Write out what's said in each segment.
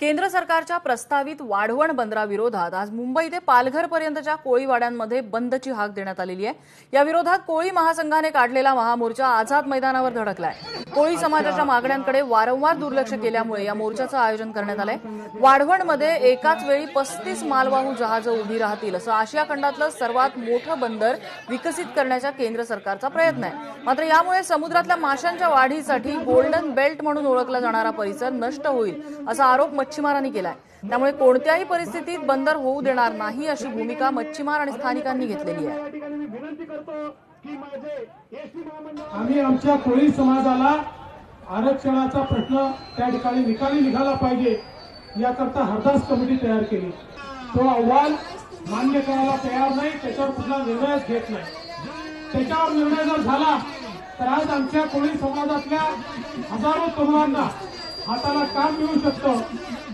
केंद्र सरकारच्या प्रस्तावित वाढवण बंदराविरोधात आज मुंबई ते पालघरपर्यंतच्या कोळीवाड्यांमध्ये बंदची हाक देण्यात आलेली आहे. या विरोधात कोळी महासंघाने काढलेला महामोर्चा आझाद मैदानावर धडकलाय. कोळी समाजाच्या मागण्यांकडे वारंवार दुर्लक्ष केल्यामुळे या मोर्चाचं आयोजन करण्यात आलंय. वाढवणमध्ये एकाच वेळी पस्तीस मालवाहू जहाजं उभी राहतील असं आशिया खंडातलं सर्वात मोठं बंदर विकसित करण्याचा केंद्र सरकारचा प्रयत्न आहे. मात्र यामुळे समुद्रातल्या माशांच्या वाढीसाठी गोल्डन बेल्ट म्हणून ओळखला जाणारा परिसर नष्ट होईल असा आरोप मच्छीमारांनी केलाय. त्यामुळे कोणत्याही परिस्थितीत बंदर होऊ देणार नाही अशी भूमिका मच्छीमार आणि स्थानिकांनी घेतलेली आहे. आम्ही आमच्या कोळी समाजाला आरक्षणाचा प्रश्न त्या ठिकाणी निकाली निघाला पाहिजे याकरता हरदास कमिटी तयार केली. तो अहवाल मान्य करायला तयार नाही त्याच्यावर कुठला निर्णयच घेत नाही. त्याच्यावर निर्णय जर झाला तर आज आमच्या कोळी समाजातल्या हजारो तरुणांना हाताला काम मिळू शकतं.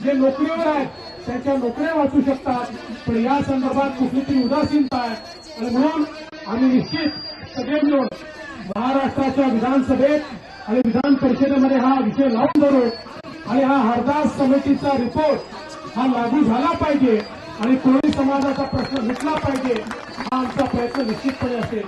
जे नोकरीवर आहेत त्यांच्या नोकऱ्या वाचू शकतात. पण या संदर्भात कुठली तरी उदासीनता आहे. आणि म्हणून आम्ही निश्चित सगळे मिळून महाराष्ट्राच्या विधानसभेत आणि विधान परिषदेमध्ये हा विषय लावून धरू. आणि हा हरदास समितीचा रिपोर्ट हा लागू झाला पाहिजे. आणि कोळी समाजाचा प्रश्न मिटला पाहिजे हा आमचा प्रयत्न निश्चितपणे असेल.